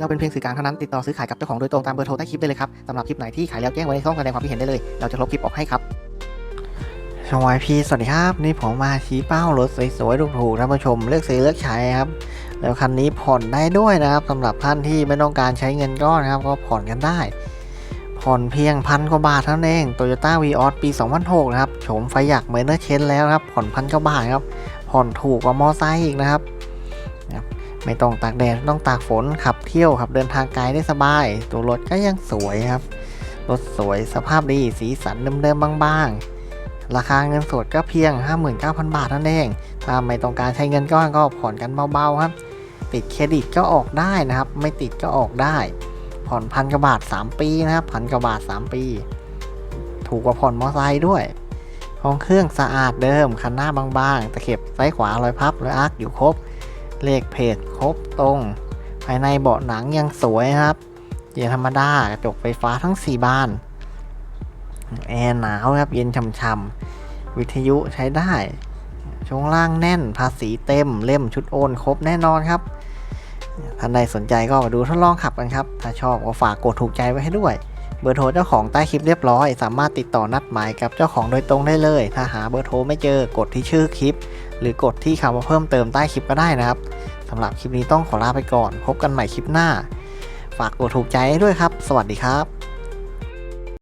เราเป็นเพียงสื่อกลางเท่านั้นติดต่อซื้อขายกับเจ้าของโดยตรงตามเบอร์โทรใต้คลิปได้เลยครับสำหรับคลิปไหนที่ขายแล้วแจ้งไว้ในช่องแสดงความคิดเห็นได้เลย เราจะลบคลิปออกให้ครับชวายพีสวัสดีครับ นี่ผมมาชี้เป้ารถสวยๆถูกๆท่านผู้ชมเลือกซื้อเลือกใช้ครับ แล้วคันนี้ผ่อนได้ด้วยนะครับสำหรับท่านที่ไม่ต้องการใช้เงินก้อนนะครับ ก็ผ่อนกันได้ ผ่อนเพียงพันกว่าบาทเท่านั้นเอง Toyota v ีออปี 2006 นะครับโฉมไฟหยักเมเนอร์เชนแล้วนะครับ ผ่อนพันกว่าบาทครับ ผ่อนถูกกว่ามอไซค์อีกนะครับนะครับ ไม่ต้องตากแดดต้องตากฝนขับเที่ยวขับเดินทางไกลได้สบาย ตัวรถก็ยังสวยครับ รถสวยสภาพดีสีสันเดิมๆบางๆ ราคาเงินสดก็เพียง 59,000 บาทนั่นเอง ถ้าไม่ต้องการใช้เงินก้อนก็ผ่อนกันเบาๆครับ ติดเครดิตก็ออกได้นะครับ ไม่ติดก็ออกได้ ผ่อนพันกว่าบาท 3 ปีนะครับพันกว่าบาท 3 ปี ถูกกว่าผ่อนมอไซค์ด้วยห้องเครื่องสะอาดเดิมคันหน้าบางๆตะเข็บซ้ายขวารอยพับรอยอาร์คอยู่ครบ เลขเพจครบตรง ภายในเบาะหนังยังสวยนะครับเยร์ธรรมดากระจกไฟฟ้าทั้ง 4 บาน แอร์หนาวครับ เย็นช่ำๆ วิทยุใช้ได้ ช่วงล่างแน่น ภาษีเต็ม เล่มชุดโอนครบแน่นอนครับ ท่านใดสนใจก็มาดูทดลองขับกันครับ ถ้าชอบก็ฝากกดถูกใจไว้ให้ด้วย เบอร์โทรเจ้าของใต้คลิปเรียบร้อย สามารถติดต่อนัดหมายกับเจ้าของโดยตรงได้เลย ถ้าหาเบอร์โทรไม่เจอกดที่ชื่อคลิป หรือกดที่คำว่าเพิ่มเติมใต้คลิปก็ได้นะครับสำหรับคลิปนี้ต้องขอลาไปก่อน พบกันใหม่คลิปหน้า ฝากกดถูกใจด้วยครับ สวัสดีครับ